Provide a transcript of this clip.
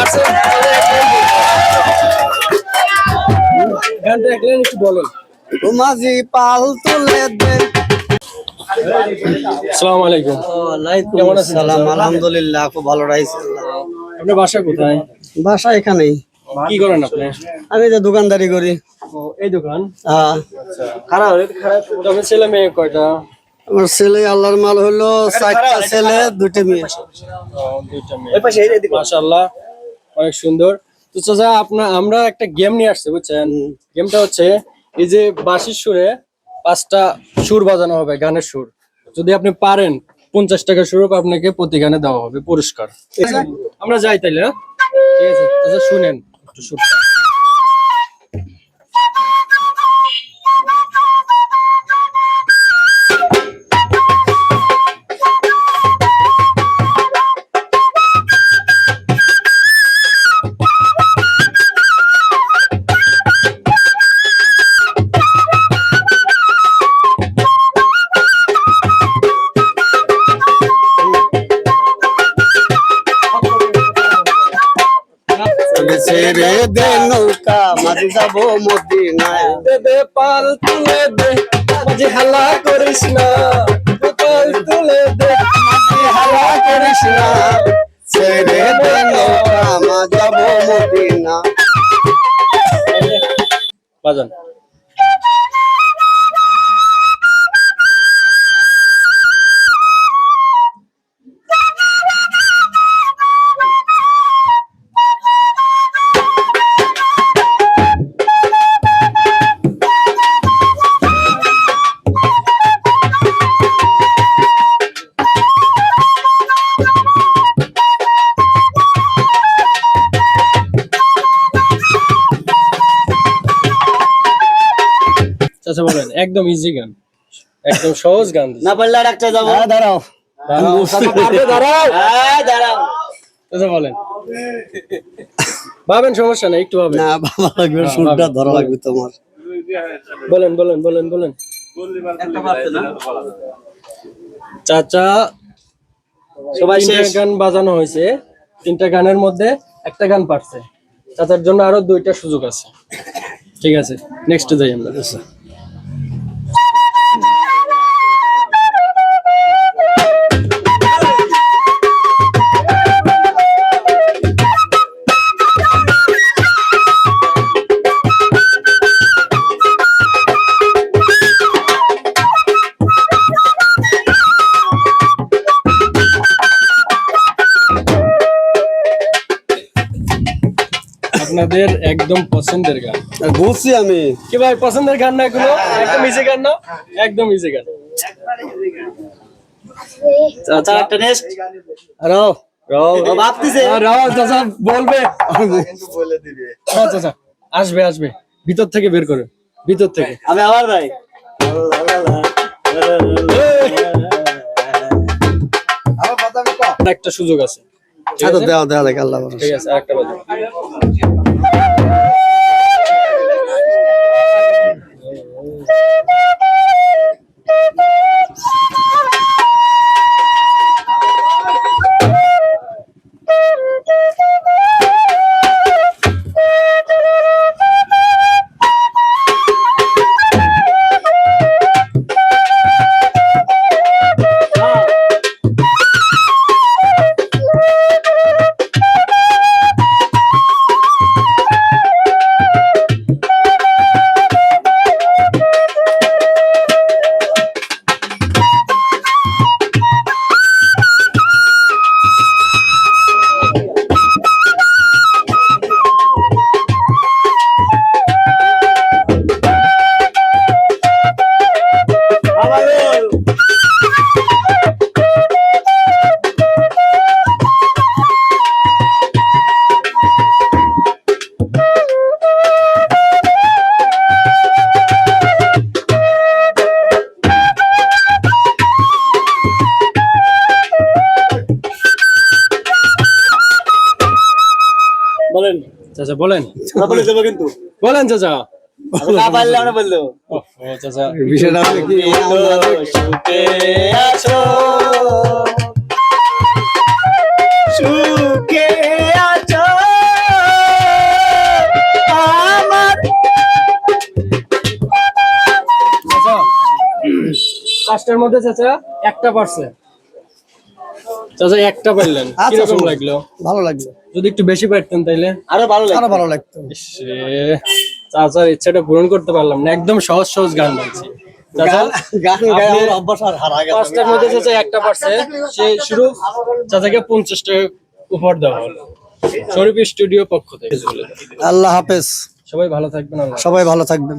পারছেন গানটা এক লাইন একটু বলেন। মাঝি পাল তুলে দে। আসসালামু আলাইকুম। ওয়ালাইকুম আসসালাম। আলহামদুলিল্লাহ খুব ভালো রাইছে আপনার বাসা কোথায়? বাসা এখানেই। কি করেন আপনি? আমি যে দোকানদারি করি। এই দোকান? হ্যাঁ। তবে ছেলে মেয়ে কয়টা? আমার ছেলে আল্লাহর মাল হলো চারটা ছেলে দুটো মেয়ে। দুইটা মেয়ে। মাশাআল্লাহ। অনেক সুন্দর। তো চাচা আপনার আমরা একটা গেম নিয়ে আসছি বুঝছেন? গেমটা হচ্ছে এই যে বাঁশির সুরে পাঁচটা সুর বাজানো হবে গানের সুর। যদি আপনি পারেন পঞ্চাশ টাকা স্বরূপ আপনাকে প্রতি গানে দেওয়া হবে পুরস্কার। আছে? আমরা যাই তাইলে হ্যাঁ? ঠিক আছে শুনেন একটু সুরটা। ছেড়ে দে নৌকা মাঝি যাব মদিনায়। দেবে দে পাল তুলে দে মাঝে হালা করিস না পাল তুলে দে মাঝি হালা করিস না। ছেড়ে দে নৌকা মা যাব মদিনা বাজান। চাচা বলেন একদম ইজি গান। একদম সহজ গান না পারলে আর একটা যাব দাঁড়াও। দাঁড়াও, দাঁড়াও। হ্যাঁ দাঁড়াও। চাচা বলেন। ভাবেন সমস্যা নাই একটু ভাবেন। না বাবা লাগবে সুরটা ধরা লাগবে তোমার। বলেন বলেন বলেন বলেন। চাচা সবাই শেষ। গান বাজানো হয়েছে। তিনটা গানের মধ্যে একটা গান পারছে। চাচার জন্য আরও দুইটা সুযোগ আছে। ঠিক আছে নেক্সট যাই আমরা। আপনাদের একদম পছন্দের গান। বুঝছি আমি। কি ভাই পছন্দের গান না এগুলো? একদম ইজি গান না? একদম ইজি গান। একটা নেক্সট বলবে। হ্যাঁ, চাচা। আসবে আসবে। ভিতর থেকে বের করে ভিতর থেকে। আমি আবার ভাই। একটা সুযোগ আছে। আচ্ছা আছে? দেওয়া দেওয়া দেখ আল্লাহ। ঠিক আছে আরেকটা বাজে বলেন। চাচা বলেন। বলে কিন্তু। বলেন চাচা। পাঁচটার মধ্যে চাচা একটা পারছে। চাচা একটা পারলেন। আচ্ছা, কীরকম আচ্ছা, লাগল? ভালো লাগল। যদি একটু বেশি পারতেন তাইলে? আরও ভালো আরও ভালো লাগতো। চাচার ইচ্ছাটা পূরণ করতে পারলাম না। একদম সহজ সহজ গান গাইছি পাঁচটার মধ্যে চাচা একটা পারছে সে শুরু। চাচাকে পঞ্চাশ টাকা উপহার দেওয়া হলো। শরীফ স্টুডিও পক্ষ থেকে। আল্লাহ হাফেজ। সবাই ভালো থাকবেন সবাই ভালো থাকবেন।